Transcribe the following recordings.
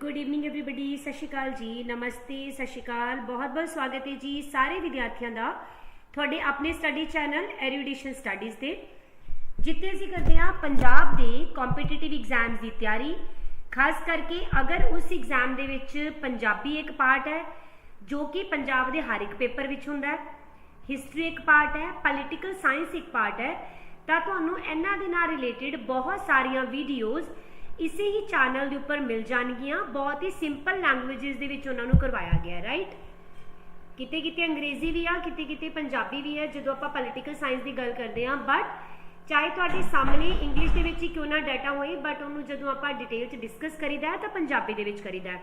Good evening everybody ਸਤਿ ਸ਼੍ਰੀ ਅਕਾਲ ਜੀ ਨਮਸਤੇ ਸਤਿ ਸ਼੍ਰੀ ਅਕਾਲ ਬਹੁਤ ਬਹੁਤ ਸਵਾਗਤ ਹੈ ਜੀ ਸਾਰੇ ਵਿਦਿਆਰਥੀਆਂ ਦਾ ਤੁਹਾਡੇ ਆਪਣੇ ਸਟੱਡੀ ਚੈਨਲ ਐਰੀਡੀਸ਼ਨ ਸਟੱਡੀਜ਼ ਦੇ ਜਿੱਥੇ ਅਸੀਂ ਕਰਦੇ ਹਾਂ ਪੰਜਾਬ ਦੇ ਕੰਪੀਟੀਟਿਵ ਐਗਜ਼ਾਮਸ ਦੀ ਤਿਆਰੀ ਖਾਸ ਕਰਕੇ ਅਗਰ ਉਸ ਐਗਜ਼ਾਮ ਦੇ ਵਿੱਚ ਪੰਜਾਬੀ ਇੱਕ ਪਾਰਟ ਹੈ ਜੋ ਕਿ ਪੰਜਾਬ ਦੇ ਹਰ ਇੱਕ ਪੇਪਰ ਵਿੱਚ ਹੁੰਦਾ ਹੈ ਹਿਸਟਰੀ ਇੱਕ ਪਾਰਟ ਹੈ ਪੋਲੀਟੀਕਲ ਸਾਇੰਸ ਇੱਕ ਪਾਰਟ ਹੈ ਤਾਂ ਤੁਹਾਨੂੰ ਇਹਨਾਂ ਦੇ ਨਾਲ ਰਿਲੇਟਡ ਬਹੁਤ ਸਾਰੀਆਂ ਵੀਡੀਓਜ਼ ਇਸੇ ਹੀ ਚੈਨਲ ਦੇ ਉੱਪਰ ਮਿਲ ਜਾਣਗੀਆਂ। ਬਹੁਤ ਹੀ ਸਿੰਪਲ ਲੈਂਗੁਏਜਸ ਦੇ ਵਿੱਚ ਉਹਨਾਂ ਨੂੰ ਕਰਵਾਇਆ ਗਿਆ ਰਾਈਟ ਕਿਤੇ ਕਿਤੇ ਅੰਗਰੇਜ਼ੀ ਵੀ ਆ ਕਿਤੇ ਕਿਤੇ ਪੰਜਾਬੀ ਵੀ ਹੈ ਜਦੋਂ ਆਪਾਂ ਪੋਲੀਟੀਕਲ ਸਾਇੰਸ ਦੀ ਗੱਲ ਕਰਦੇ ਹਾਂ। ਬਟ ਚਾਹੇ ਤੁਹਾਡੇ ਸਾਹਮਣੇ ਇੰਗਲਿਸ਼ ਦੇ ਵਿੱਚ ਹੀ ਕਿਉਂ ਨਾ ਡਾਟਾ ਹੋਏ ਬਟ ਉਹਨੂੰ ਜਦੋਂ ਆਪਾਂ ਡਿਟੇਲ 'ਚ ਡਿਸਕਸ ਕਰੀਦਾ ਤਾਂ ਪੰਜਾਬੀ ਦੇ ਵਿੱਚ ਕਰੀਦਾ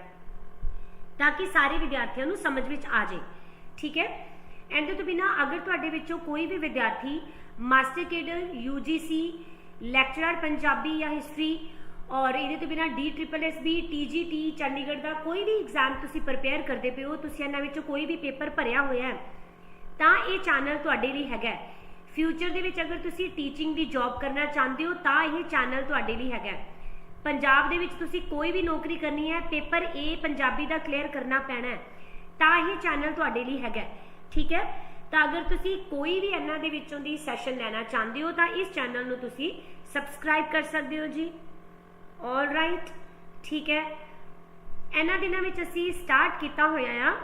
ਤਾਂ ਕਿ ਸਾਰੇ ਵਿਦਿਆਰਥੀਆਂ ਨੂੰ ਸਮਝ ਵਿੱਚ ਆ ਜਾਏ। ਠੀਕ ਹੈ? ਇਹਦੇ ਤੋਂ ਬਿਨਾ ਅਗਰ ਤੁਹਾਡੇ ਵਿੱਚੋਂ ਕੋਈ ਵੀ ਵਿਦਿਆਰਥੀ master cadre UGC lecturer Punjabi ਜਾਂ ਹਿਸਟਰੀ ਔਰ ਇਹਦੇ ਤੋਂ ਬਿਨਾ DSSB TGT ਚੰਡੀਗੜ੍ਹ ਦਾ ਕੋਈ ਵੀ ਐਗਜ਼ਾਮ ਤੁਸੀਂ ਪ੍ਰਪੇਅਰ ਕਰਦੇ ਪਏ ਹੋ, ਤੁਸੀਂ ਇਹਨਾਂ ਵਿੱਚੋਂ ਕੋਈ ਵੀ ਪੇਪਰ ਭਰਿਆ ਹੋਇਆ ਹੈ, ਤਾਂ ਇਹ ਚੈਨਲ ਤੁਹਾਡੇ ਲਈ ਹੈਗਾ ਫਿਊਚਰ ਦੇ ਵਿੱਚ ਅਗਰ ਤੁਸੀਂ ਟੀਚਿੰਗ ਦੀ ਜੌਬ ਕਰਨਾ ਚਾਹੁੰਦੇ ਹੋ, ਤਾਂ ਇਹ ਚੈਨਲ ਤੁਹਾਡੇ ਲਈ ਹੈਗਾ ਪੰਜਾਬ ਦੇ ਵਿੱਚ ਤੁਸੀਂ ਕੋਈ ਵੀ ਨੌਕਰੀ ਕਰਨੀ ਹੈ, ਪੇਪਰ A ਪੰਜਾਬੀ ਦਾ ਕਲੀਅਰ ਕਰਨਾ ਪੈਣਾ ਹੈ, ਤਾਂ ਇਹ ਚੈਨਲ ਤੁਹਾਡੇ ਲਈ ਹੈਗਾ ਠੀਕ ਹੈ? ਤਾਂ ਅਗਰ ਤੁਸੀਂ ਕੋਈ ਵੀ ਇਹਨਾਂ ਦੇ ਵਿੱਚੋਂ ਦੀ ਸੈਸ਼ਨ ਲੈਣਾ ਚਾਹੁੰਦੇ ਹੋ, ਤਾਂ ਇਸ ਚੈਨਲ ਨੂੰ ਤੁਸੀਂ ਸਬਸਕ੍ਰਾਈਬ ਕਰ ਸਕਦੇ ਹੋ ਜੀ। ਆਲ ਰਾਈਟ ਠੀਕ ਹੈ। ਇਹਨਾਂ ਦਿਨਾਂ ਵਿੱਚ ਅਸੀਂ ਸਟਾਰਟ ਕੀਤਾ ਹੋਇਆ ਆ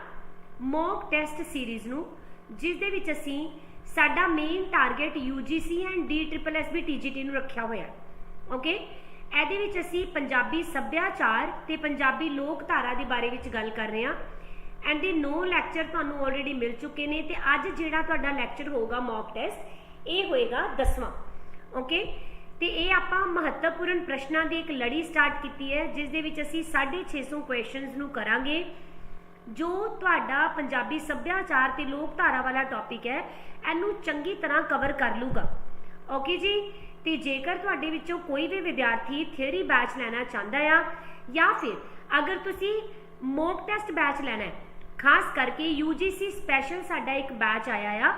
ਮੌਕ ਟੈਸਟ ਸੀਰੀਜ਼ ਨੂੰ, ਜਿਸ ਦੇ ਵਿੱਚ ਅਸੀਂ ਸਾਡਾ main target UGC and DSSB TGT ਨੂੰ ਰੱਖਿਆ ਹੋਇਆ। ਓਕੇ ਇਹਦੇ ਵਿੱਚ ਅਸੀਂ ਪੰਜਾਬੀ ਸੱਭਿਆਚਾਰ ਤੇ ਪੰਜਾਬੀ ਲੋਕ ਧਾਰਾ ਦੇ ਬਾਰੇ ਵਿੱਚ ਗੱਲ ਕਰ ਰਹੇ ਹਾਂ। ਇਹਦੇ ਦੇ ਲੈਕਚਰ ਤੁਹਾਨੂੰ ਆਲਰੇਡੀ ਮਿਲ ਚੁੱਕੇ ਨੇ ਤੇ ਅੱਜ ਜਿਹੜਾ ਤੁਹਾਡਾ ਲੈਕਚਰ ਹੋਊਗਾ ਮੌਕ ਟੈਸਟ ਇਹ ਹੋਏਗਾ 10ਵਾਂ ਓਕੇ ਤੇ ਇਹ ਆਪਾਂ ਮਹੱਤਵਪੂਰਨ ਪ੍ਰਸ਼ਨਾਂ ਦੀ ਇੱਕ ਲੜੀ ਸਟਾਰਟ ਕੀਤੀ ਹੈ, ਜਿਸ ਦੇ ਵਿੱਚ ਅਸੀਂ 650 ਕੁਐਸਚਨਸ ਨੂੰ ਕਰਾਂਗੇ, ਜੋ ਤੁਹਾਡਾ ਪੰਜਾਬੀ ਸੱਭਿਆਚਾਰ ਤੇ ਲੋਕਧਾਰਾ ਵਾਲਾ ਟੌਪਿਕ ਹੈ, ਇਹਨੂੰ ਚੰਗੀ ਤਰ੍ਹਾਂ ਕਵਰ ਕਰ ਲੂਗਾ ਓਕੇ ਜੀ? ਤੇ ਜੇਕਰ ਤੁਹਾਡੇ ਵਿੱਚੋਂ ਕੋਈ ਵੀ ਵਿਦਿਆਰਥੀ ਥਿਉਰੀ ਬੈਚ ਲੈਣਾ ਚਾਹੁੰਦਾ ਆ, ਜਾਂ ਫਿਰ ਅਗਰ ਤੁਸੀਂ ਮੌਕ ਟੈਸਟ ਬੈਚ ਲੈਣਾ ਹੈ, ਖਾਸ ਕਰਕੇ UGC ਸਪੈਸ਼ਲ ਸਾਡਾ ਇੱਕ ਬੈਚ ਆਇਆ ਆ,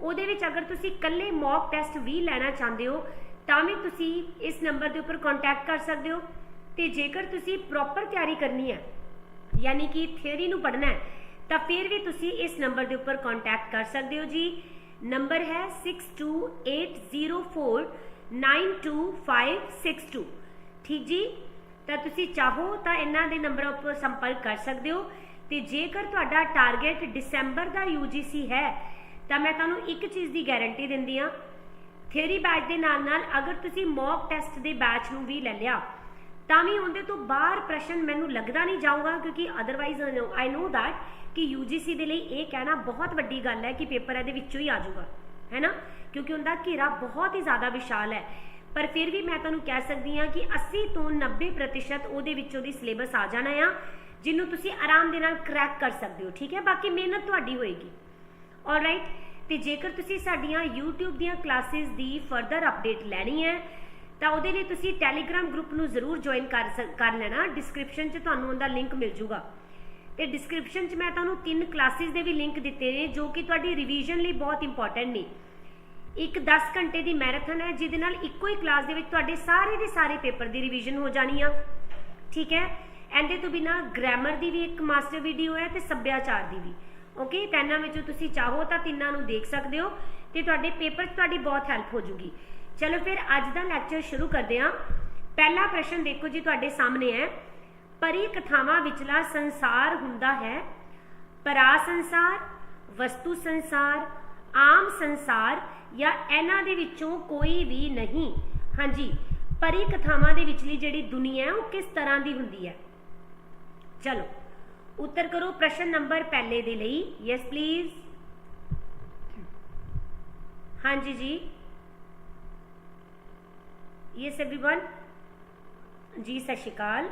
ਉਹਦੇ ਵਿੱਚ ਅਗਰ ਤੁਸੀਂ ਇਕੱਲੇ ਮੌਕ ਟੈਸਟ ਵੀ ਲੈਣਾ ਚਾਹੁੰਦੇ ਹੋ ਤਾਂ ਵੀ ਤੁਸੀਂ ਇਸ ਨੰਬਰ ਦੇ ਉੱਪਰ ਕੰਟੈਕਟ ਕਰ ਸਕਦੇ ਹੋ ਤੇ ਜੇਕਰ ਤੁਸੀਂ ਪ੍ਰੋਪਰ ਤਿਆਰੀ ਕਰਨੀ ਹੈ, ਯਾਨੀ ਕਿ ਥਿਉਰੀ ਨੂੰ ਪੜ੍ਹਨਾ ਹੈ, ਤਾਂ ਫਿਰ ਵੀ ਤੁਸੀਂ ਇਸ ਨੰਬਰ ਦੇ ਉੱਪਰ ਕੰਟੈਕਟ ਕਰ ਸਕਦੇ ਹੋ ਜੀ। ਨੰਬਰ ਹੈ 6280492562 ਠੀਕ ਜੀ? ਤਾਂ ਤੁਸੀਂ ਚਾਹੋ ਤਾਂ ਇਹਨਾਂ ਦੇ ਨੰਬਰਾਂ ਉੱਪਰ ਸੰਪਰਕ ਕਰ ਸਕਦੇ ਹੋ। ਤੇ ਜੇਕਰ ਤੁਹਾਡਾ ਟਾਰਗੇਟ ਦਸੰਬਰ ਦਾ UGC ਹੈ, ਤਾਂ ਮੈਂ ਤੁਹਾਨੂੰ ਇੱਕ ਚੀਜ਼ ਦੀ ਗਾਰੰਟੀ ਦਿੰਦੀ ਆ ਥਿਉਰੀ ਬੈਚ ਦੇ ਨਾਲ ਨਾਲ ਅਗਰ ਤੁਸੀਂ ਮੌਕ ਟੈਸਟ ਦੇ ਬੈਚ ਨੂੰ ਵੀ ਲੈ ਲਿਆ, ਤਾਂ ਵੀ ਉਹਦੇ ਤੋਂ ਬਾਹਰ ਪ੍ਰਸ਼ਨ ਮੈਨੂੰ ਲੱਗਦਾ ਨਹੀਂ ਜਾਊਗਾ, ਕਿਉਂਕਿ ਅਦਰਵਾਈਜ਼ ਆਈ ਨੋ ਦੈਟ ਕਿ UGC ਦੇ ਲਈ ਇਹ ਕਹਿਣਾ ਬਹੁਤ ਵੱਡੀ ਗੱਲ ਹੈ ਕਿ ਪੇਪਰ ਇਹਦੇ ਵਿੱਚੋਂ ਹੀ ਆ ਜਾਊਗਾ, ਹੈ ਨਾ? ਕਿਉਂਕਿ ਉਹਦਾ ਘੇਰਾ ਬਹੁਤ ਹੀ ਜ਼ਿਆਦਾ ਵਿਸ਼ਾਲ ਹੈ। ਪਰ ਫਿਰ ਵੀ ਮੈਂ ਤੁਹਾਨੂੰ ਕਹਿ ਸਕਦੀ ਹਾਂ ਕਿ 80 ਤੋਂ 90% ਉਹਦੇ ਵਿੱਚੋਂ ਦੀ ਸਿਲੇਬਸ ਆ ਜਾਣਾ ਆ, ਜਿਹਨੂੰ ਤੁਸੀਂ ਆਰਾਮ ਦੇ ਨਾਲ ਕ੍ਰੈਕ ਕਰ ਸਕਦੇ ਹੋ, ਠੀਕ ਹੈ? ਬਾਕੀ ਮਿਹਨਤ ਤੁਹਾਡੀ ਹੋਏਗੀ। ਆਲਰਾਈਟ ਤੇ ਜੇਕਰ ਤੁਸੀਂ ਸਾਡੀਆਂ YouTube ਦੀਆਂ ਕਲਾਸਿਸ ਦੀ ਫਰਦਰ ਅਪਡੇਟ ਲੈਣੀ ਹੈ, ਤਾਂ ਉਹਦੇ ਲਈ ਤੁਸੀਂ Telegram ਗਰੁੱਪ ਨੂੰ ਜ਼ਰੂਰ ਜੁਆਇਨ ਕਰ ਸਕ- ਕਰ ਲੈਣਾ। ਡਿਸਕ੍ਰਿਪਸ਼ਨ 'ਚ ਤੁਹਾਨੂੰ ਉਹਦਾ ਲਿੰਕ ਮਿਲ ਜੂਗਾ। ਤੇ ਡਿਸਕ੍ਰਿਪਸ਼ਨ 'ਚ ਮੈਂ ਤੁਹਾਨੂੰ ਤਿੰਨ ਕਲਾਸਿਸ ਦੇ ਵੀ ਲਿੰਕ ਦਿੱਤੇ ਨੇ, ਜੋ ਕਿ ਤੁਹਾਡੀ ਰਿਵੀਜ਼ਨ ਲਈ ਬਹੁਤ ਇੰਪੋਰਟੈਂਟ ਨੇ। ਇੱਕ 10 ਘੰਟੇ ਦੀ ਮੈਰਾਥਨ ਹੈ, ਜਿਹਦੇ ਨਾਲ ਇੱਕੋ ਹੀ ਕਲਾਸ ਦੇ ਵਿੱਚ ਤੁਹਾਡੇ ਸਾਰੇ ਦੇ ਸਾਰੇ ਪੇਪਰ ਦੀ ਰਿਵੀਜ਼ਨ ਹੋ ਜਾਣੀ ਆ। ਠੀਕ ਹੈ? ਇਹਦੇ ਤੋਂ ਬਿਨਾ ਗ੍ਰਾਮਰ ਦੀ ਵੀ ਇੱਕ ਮਾਸਟਰ ਵੀਡੀਓ ਹੈ ਤੇ ਸੱਭਿਆਚਾਰ ਦੀ ਵੀ। ਓਕੇ? ਤਿੰਨਾਂ ਵਿੱਚੋਂ ਤੁਸੀਂ ਚਾਹੋ ਤਾਂ ਤਿੰਨਾਂ ਨੂੰ ਦੇਖ ਸਕਦੇ ਹੋ ਤੇ ਤੁਹਾਡੇ ਪੇਪਰ ਤੁਹਾਡੀ ਬਹੁਤ ਹੈਲਪ ਹੋ ਜੂਗੀ। ਚਲੋ ਫਿਰ ਅੱਜ ਦਾ ਲੈਕਚਰ ਸ਼ੁਰੂ ਕਰਦੇ ਹਾਂ। ਪਹਿਲਾ ਪ੍ਰਸ਼ਨ ਦੇਖੋ ਜੀ ਤੁਹਾਡੇ ਸਾਹਮਣੇ ਹੈ। ਪਰੀ ਕਥਾਵਾਂ ਵਿਚਲਾ ਸੰਸਾਰ ਹੁੰਦਾ ਹੈ। ਪਰਾ ਸੰਸਾਰ, ਵਸਤੂ ਸੰਸਾਰ, ਆਮ ਸੰਸਾਰ ਜਾਂ ਇਹਨਾਂ ਦੇ ਵਿੱਚੋਂ ਕੋਈ ਵੀ ਨਹੀਂ। ਹਾਂਜੀ ਪਰੀ ਕਥਾਵਾਂ ਦੇ ਵਿਚਲੀ ਜਿਹੜੀ ਦੁਨੀਆ ਹੈ ਉਹ ਕਿਸ ਤਰ੍ਹਾਂ ਦੀ ਹੁੰਦੀ ਹੈ? ਚਲੋ। ਉੱਤਰ ਕਰੋ ਪ੍ਰਸ਼ਨ ਨੰਬਰ ਪਹਿਲੇ ਦੇ ਲਈ ਯੈਸ ਪਲੀਜ਼ ਹਾਂਜੀ ਜੀ ਯੈਸ एवरीवन ਜੀ ਸਤਿ ਸ਼੍ਰੀ ਅਕਾਲ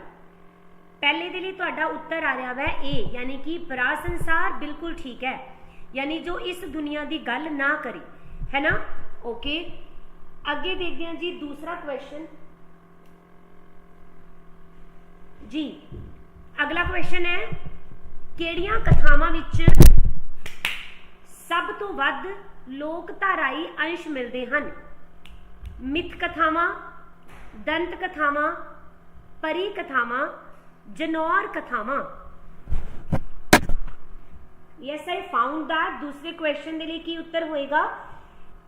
ਪਹਿਲੇ ਦੇ ਲਈ ਤੁਹਾਡਾ ਉੱਤਰ ਆ ਰਿਹਾ ਹੈ ਏ ਯਾਨੀ ਕਿ ਪਰਾ ਸੰਸਾਰ ਬਿਲਕੁਲ ਠੀਕ ਹੈ ਯਾਨੀ ਜੋ ਇਸ ਦੁਨੀਆ ਦੀ ਗੱਲ ਨਾ ਕਰੇ ਹੈ ਨਾ ਓਕੇ ਅੱਗੇ ਦੇਖਦੇ ਹਾਂ ਜੀ ਦੂਸਰਾ ਕੁਐਸਚਨ ਜੀ ਅਗਲਾ ਕੁਐਸਚਨ ਹੈ, ਕਿਹੜੀਆਂ ਕਥਾਵਾਂ ਵਿੱਚ ਸਭ ਤੋਂ ਵੱਧ ਲੋਕ ਧਾਰਾਈ ਅੰਸ਼ ਮਿਲਦੇ ਹਨ? ਮਿਥ ਕਥਾਵਾਂ, ਦੰਤ ਕਥਾਵਾਂ, ਪਰੀ ਕਥਾਵਾਂ, ਜਨੌਰ ਕਥਾਵਾਂ? Yes I found that. ਦੂਸਰੇ ਕੁਐਸਚਨ ਦੇ ਲਈ ਕੀ ਉੱਤਰ ਹੋਏਗਾ?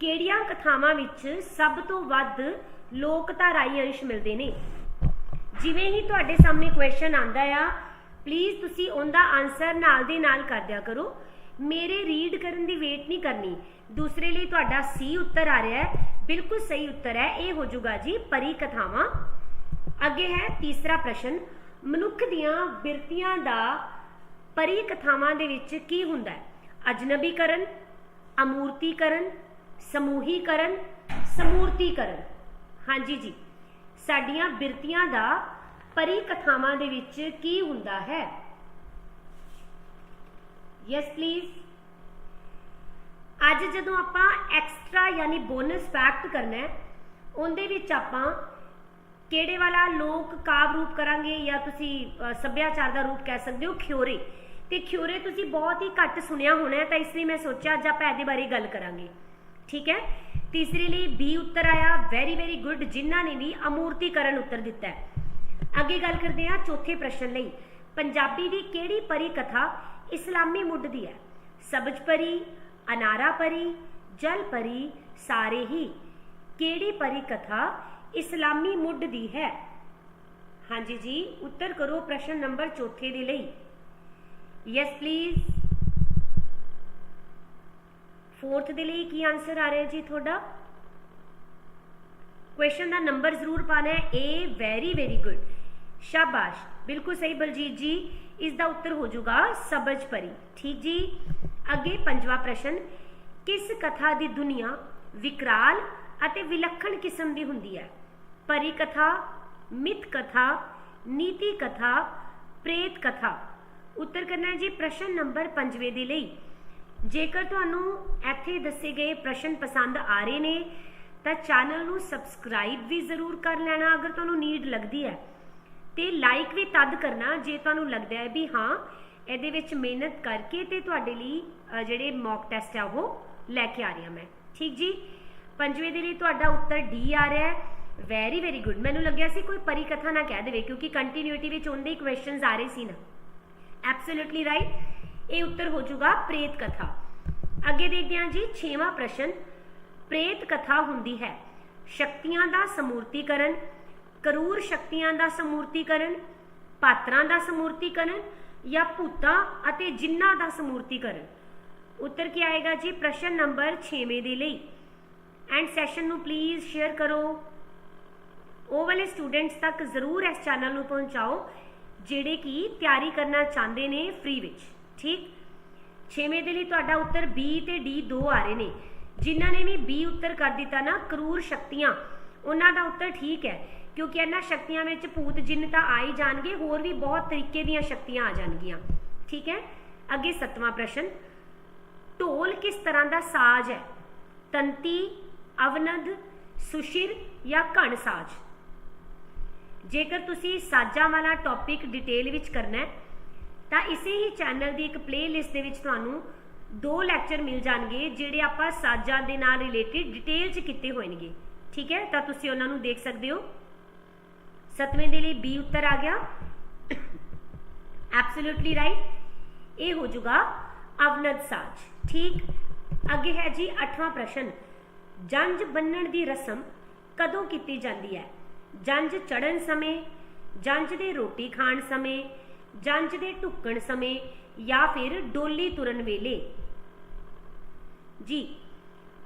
ਕਿਹੜੀਆਂ ਕਥਾਵਾਂ ਵਿੱਚ ਸਭ ਤੋਂ ਵੱਧ ਲੋਕ ਧਾਰਾਈ ਅੰਸ਼ ਮਿਲਦੇ ਨੇ? ਜਿਵੇਂ ਹੀ ਤੁਹਾਡੇ ਸਾਹਮਣੇ ਕੁਐਸਚਨ ਆਂਦਾ ਆ ਪਲੀਜ਼ ਤੁਸੀਂ ਉਹਦਾ ਆਨਸਰ ਨਾਲ ਦੇ ਨਾਲ ਕਰ ਦਿਆ ਕਰੋ। ਮੇਰੇ ਰੀਡ ਕਰਨ ਦੀ ਵੇਟ ਨਹੀਂ ਕਰਨੀ। ਦੂਸਰੇ ਲਈ ਤੁਹਾਡਾ ਸੀ ਉੱਤਰ ਆ ਰਿਹਾ ਹੈ। ਬਿਲਕੁਲ ਸਹੀ ਉੱਤਰ ਹੈ। ਇਹ ਹੋ ਜਾਊਗਾ ਜੀ ਪਰੀ ਕਥਾਵਾਂ ਅੱਗੇ ਹੈ ਤੀਸਰਾ ਪ੍ਰਸ਼ਨ। ਮਨੁੱਖ ਦੀਆਂ ਬਿਰਤੀਆਂ ਦਾ ਪਰੀ ਕਥਾਵਾਂ ਦੇ ਵਿੱਚ ਕੀ ਹੁੰਦਾ ਹੈ? ਅਜਨਬੀਕਰਨ, ਅਮੂਰਤੀਕਰਨ, ਸਮੂਹੀਕਰਨ, ਸਮੂਰਤੀਕਰਨ। ਹਾਂਜੀ ਜੀ। ਸਾਡੀਆਂ ਬਿਰਤੀਆਂ ਦਾ ਪਰੀ ਕਥਾਵਾਂ ਦੇ ਵਿੱਚ ਕੀ ਹੁੰਦਾ ਹੈ? ਯੈਸ ਪਲੀਜ਼ ਅੱਜ ਜਦੋਂ ਆਪਾਂ ਐਕਸਟਰਾ ਯਾਨੀ ਬੋਨਸ ਫੈਕਟ ਕਰਨਾ ਹੈ, ਉਹਦੇ ਵਿੱਚ ਆਪਾਂ ਕਿਹੜੇ ਵਾਲਾ ਲੋਕ ਕਾਵ ਰੂਪ ਕਰਾਂਗੇ ਜਾਂ ਤੁਸੀਂ ਸੱਭਿਆਚਾਰ ਦਾ ਰੂਪ ਕਹਿ ਸਕਦੇ ਹੋ? ਖਿਓਰੇ। ਤੇ ਖਿਓਰੇ ਤੁਸੀਂ ਬਹੁਤ ਹੀ ਘੱਟ ਸੁਣਿਆ ਹੋਣਾ ਤਾਂ ਇਸ ਲਈ ਮੈਂ ਸੋਚਿਆ ਅੱਜ ਆਪਾਂ ਇਹਦੇ ਬਾਰੇ ਗੱਲ ਕਰਾਂਗੇ। ਠੀਕ ਹੈ? ਤੀਸਰੇ ਲਈ ਬੀ ਉੱਤਰ ਆਇਆ ਵੈਰੀ ਵੈਰੀ ਗੁੱਡ ਜਿਨ੍ਹਾਂ ਨੇ ਵੀ ਅਮੂਰਤੀਕਰਨ ਉੱਤਰ ਦਿੱਤਾ ਅੱਗੇ ਗੱਲ ਕਰਦੇ ਹਾਂ ਚੌਥੇ ਪ੍ਰਸ਼ਨ ਲਈ। ਪੰਜਾਬੀ ਦੀ ਕਿਹੜੀ ਪਰੀ ਕਥਾ ਇਸਲਾਮੀ ਮੁੱਢ ਦੀ ਹੈ? ਸਬਜ ਪਰੀ, ਅਨਾਰਾ ਪਰੀ, ਜਲ ਪਰੀ, ਸਾਰੇ ਹੀ। ਕਿਹੜੀ ਪਰੀ ਕਥਾ ਇਸਲਾਮੀ ਮੁੱਢ ਦੀ ਹੈ? ਹਾਂਜੀ ਜੀ, ਉੱਤਰ ਕਰੋ ਪ੍ਰਸ਼ਨ ਨੰਬਰ ਚੌਥੇ ਦੇ ਲਈ। ਯੈਸ ਪਲੀਜ਼ ਫੋਰਥ ਦੇ ਲਈ ਕੀ ਆਨਸਰ ਆ ਰਿਹਾ ਜੀ ਤੁਹਾਡਾ? ਕੁਐਸਚਨ ਦਾ ਨੰਬਰ ਜ਼ਰੂਰ ਪਾਣਾ ਹੈ। ਏ ਵੈਰੀ ਵੈਰੀ ਗੁੱਡ ਸ਼ਾਬਾਸ਼। ਬਿਲਕੁਲ ਸਹੀ ਬਲਜੀਤ ਜੀ। ਇਸ ਦਾ ਉੱਤਰ ਹੋ ਜਾਊਗਾ ਸਬਜ ਪਰੀ ਠੀਕ ਜੀ? ਅੱਗੇ ਪੰਜਵਾਂ ਪ੍ਰਸ਼ਨ। ਕਿਸ ਕਥਾ ਦੀ ਦੁਨੀਆ ਵਿਕਰਾਲ ਅਤੇ ਵਿਲੱਖਣ ਕਿਸਮ ਦੀ ਹੁੰਦੀ ਹੈ? ਪਰੀ ਕਥਾ ਮਿਥ ਕਥਾ, ਨੀਤੀ ਕਥਾ, ਪ੍ਰੇਤ ਕਥਾ। ਉੱਤਰ ਕਰਨਾ ਜੀ ਪ੍ਰਸ਼ਨ ਨੰਬਰ 5ਵੇਂ ਦੇ ਲਈ। ਜੇਕਰ ਤੁਹਾਨੂੰ ਇੱਥੇ ਦੱਸੇ ਗਏ ਪ੍ਰਸ਼ਨ ਪਸੰਦ ਆ ਰਹੇ ਨੇ, ਤਾਂ ਚੈਨਲ ਨੂੰ ਸਬਸਕ੍ਰਾਈਬ ਵੀ ਜ਼ਰੂਰ ਕਰ ਲੈਣਾ ਅਗਰ ਤੁਹਾਨੂੰ ਨੀਡ ਲੱਗਦੀ ਹੈ। ਤੇ ਲਾਈਕ ਵੀ ਤਦ ਕਰਨਾ ਜੇ ਤੁਹਾਨੂੰ ਲੱਗਦਾ ਹੈ ਵੀ ਹਾਂ, ਇਹਦੇ ਵਿੱਚ ਮਿਹਨਤ ਕਰਕੇ ਤੇ ਤੁਹਾਡੇ ਲਈ ਜਿਹੜੇ ਮੌਕ ਟੈਸਟ ਆ ਉਹ ਲੈ ਕੇ ਆ ਰਹੀ ਹਾਂ ਮੈਂ। ਠੀਕ ਜੀ? ਪੰਜਵੇਂ ਦੇ ਲਈ ਤੁਹਾਡਾ ਉੱਤਰ ਡੀ ਆ ਰਿਹਾ ਹੈ। ਵੈਰੀ ਵੈਰੀ ਗੁੱਡ ਮੈਨੂੰ ਲੱਗਿਆ ਸੀ ਕੋਈ ਪਰੀ ਕਥਾ ਨਾ ਕਹਿ ਦੇਵੇ, ਕਿਉਂਕਿ ਕੰਟੀਨਿਊਟੀ ਵਿੱਚ ਉਹਦੇ ਹੀ ਕੁਐਸਚਨਸ ਆ ਰਹੇ ਸੀ ਨਾ। ਐਬਸੋਲੂਟਲੀ ਰਾਈਟ ਇਹ ਉੱਤਰ ਹੋ ਜਾਊਗਾ ਪ੍ਰੇਤ ਕਥਾ। ਅੱਗੇ ਦੇਖਦੇ ਹਾਂ ਜੀ 6ਵਾਂ ਪ੍ਰਸ਼ਨ, ਪ੍ਰੇਤ ਕਥਾ ਹੁੰਦੀ ਹੈ। ਸ਼ਕਤੀਆਂ ਦਾ ਸਮੂਰਤੀਕਰਨ, ਕਰੂਰ ਸ਼ਕਤੀਆਂ ਦਾ ਸਮੂਰਤੀਕਰਨ, ਪਾਤਰਾਂ ਦਾ ਸਮੂਰਤੀਕਰਨ ਜਾਂ ਭੂਤਾਂ ਅਤੇ ਜਿੰਨਾਂ ਦਾ ਸਮੂਰਤੀਕਰਨ। ਉੱਤਰ ਕੀ ਆਏਗਾ ਜੀ? ਪ੍ਰਸ਼ਨ ਨੰਬਰ 6ਵੇਂ ਦੇ ਲਈ। ਐਂਡ ਸੈਸ਼ਨ ਨੂੰ ਪਲੀਜ਼ ਸ਼ੇਅਰ ਕਰੋ। ਉਹ ਵਾਲੇ ਸਟੂਡੈਂਟਸ ਤੱਕ ਜ਼ਰੂਰ ਇਸ ਚੈਨਲ ਨੂੰ ਪਹੁੰਚਾਓ, ਜਿਹੜੇ ਕਿ ਤਿਆਰੀ ਕਰਨਾ ਚਾਹੁੰਦੇ ਨੇ ਫ੍ਰੀ ਵਿੱਚ। ਠੀਕ? ਛੇਵੇਂ ਦੇ ਲਈ ਤੁਹਾਡਾ ਉੱਤਰ B ਤੇ D ਦੋ ਆ ਰਹੇ ਨੇ। ਜਿਨ੍ਹਾਂ ਨੇ ਵੀ B ਉੱਤਰ ਕਰ ਦਿੱਤਾ ਨਾ, ਕਰੂਰ ਸ਼ਕਤੀਆਂ। ਉਹਨਾਂ ਦਾ ਉੱਤਰ ਠੀਕ ਹੈ, ਕਿਉਂਕਿ ਇਹਨਾਂ ਸ਼ਕਤੀਆਂ ਵਿੱਚ ਭੂਤ ਜਿੰਨ ਤਾਂ ਆ ਹੀ ਜਾਣਗੇ, ਹੋਰ ਵੀ ਬਹੁਤ ਤਰੀਕੇ ਦੀਆਂ ਸ਼ਕਤੀਆਂ ਆ ਜਾਣਗੀਆਂ। ਠੀਕ ਹੈ? ਅੱਗੇ ਸੱਤਵਾਂ ਪ੍ਰਸ਼ਨ। ਢੋਲ ਕਿਸ ਤਰ੍ਹਾਂ ਦਾ ਸਾਜ਼ ਹੈ? ਤੰਤੀ, ਅਵਨਦ, ਸੁਸ਼ਿਰ ਜਾਂ ਘਣ ਸਾਜ਼? ਜੇਕਰ ਤੁਸੀਂ ਸਾਜ਼ਾਂ ਵਾਲਾ ਟੌਪਿਕ ਡਿਟੇਲ ਵਿੱਚ ਕਰਨਾ ਹੈ ਤਾਂ ਇਸੇ ਹੀ ਚੈਨਲ ਦੀ ਇੱਕ ਪਲੇਲਿਸਟ ਦੇ ਵਿੱਚ ਤੁਹਾਨੂੰ ਦੋ ਲੈਕਚਰ ਮਿਲ ਜਾਣਗੇ, ਜਿਹੜੇ ਆਪਾਂ ਸਾਜ਼ਾਂ ਦੇ ਨਾਲ ਰਿਲੇਟਡ ਡਿਟੇਲ 'ਚ ਕੀਤੇ ਹੋਣਗੇ। ਠੀਕ ਹੈ? ਤਾਂ ਤੁਸੀਂ ਉਹਨਾਂ ਨੂੰ ਦੇਖ ਸਕਦੇ ਹੋ। ਸਤਵੇਂ ਦੇ ਲਈ ਬੀ ਉੱਤਰ ਆ ਗਿਆ। ਐਬਸੋਲੂਟਲੀ ਰਾਈਟ ਇਹ ਹੋ ਜਾਊਗਾ ਅਵਨਦ ਸਾਜ। ਠੀਕ? ਅੱਗੇ ਹੈ ਜੀ 8ਵਾਂ ਪ੍ਰਸ਼ਨ। ਜੰਜ ਬੰਨਣ ਦੀ ਰਸਮ ਕਦੋਂ ਕੀਤੀ ਜਾਂਦੀ ਹੈ? ਜੰਜ ਚੜਨ ਸਮੇਂ ਜੰਜ ਦੇ ਰੋਟੀ ਖਾਣ ਸਮੇਂ ਜੰਜ ਦੇ ਢੁੱਕਣ ਸਮੇਂ ਜਾਂ ਫਿਰ ਡੋਲੀ ਤੁਰਨ ਵੇਲੇ। ਜੀ